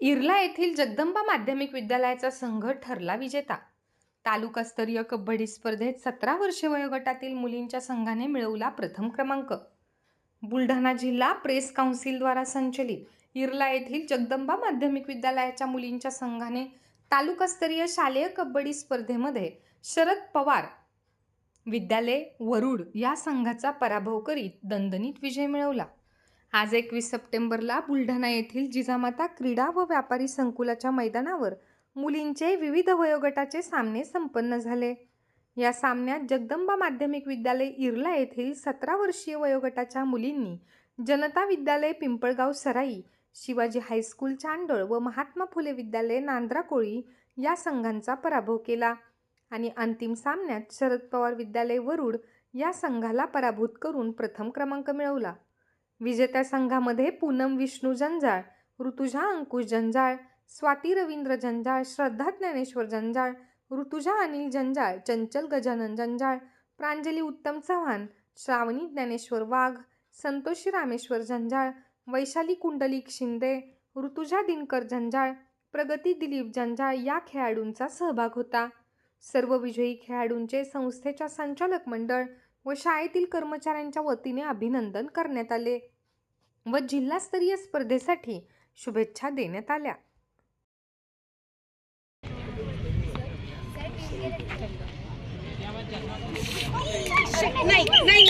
Irla येथील जगदंबा माध्यमिक विद्यालयाचा संघ ठरला विजेता. तालुकास्तरीय कबड्डी स्पर्धेत सतरा वर्षे वयोगटातील मुलींच्या संघाने मिळवला प्रथम क्रमांक. बुलढाणा जिल्हा प्रेस काउन्सिलद्वारा संचलित इर्ला येथील जगदंबा माध्यमिक विद्यालयाच्या मुलींच्या संघाने तालुकास्तरीय शालेय कबड्डी स्पर्धेमध्ये शरद पवार विद्यालय वरुड या संघाचा पराभव करीत दणदणीत विजय मिळवला. आज एकवीस सप्टेंबरला बुलढाणा येथील जिजामाता क्रीडा व व्यापारी संकुलाच्या मैदानावर मुलींचे विविध वयोगटाचे सामने संपन्न झाले. या सामन्यात जगदंबा माध्यमिक विद्यालय इरला येथील सतरा वर्षीय वयोगटाच्या मुलींनी जनता विद्यालय पिंपळगाव सराई शिवाजी हायस्कूल चांडळ व महात्मा फुले विद्यालय नांद्रा कोळी या संघांचा पराभव केला आणि अंतिम सामन्यात शरद पवार विद्यालय वरुड या संघाला पराभूत करून प्रथम क्रमांक मिळवला. विजेत्या संघामध्ये पूनम विष्णू जंजाळ ऋतुजा अंकुश जंजाळ स्वाती रवींद्र जंजाळ श्रद्धा ज्ञानेश्वर जंजाळ ऋतुजा अनिल जंजाळ चंचल गजानन जंजाळ प्रांजली उत्तम चव्हाण श्रावणी ज्ञानेश्वर वाघ संतोषी रामेश्वर जंजाळ वैशाली कुंडलिक शिंदे ऋतुजा दिनकर जंजाळ प्रगती दिलीप जंजाळ या खेळाडूंचा सहभाग होता. सर्व विजयी खेळाडूंचे संस्थेच्या संचालक मंडळ व शाळेतील कर्मचाऱ्यांच्या वतीने अभिनंदन करण्यात आले व जिल्हास्तरीय स्पर्धेसाठी शुभेच्छा देण्यात आल्या. नाही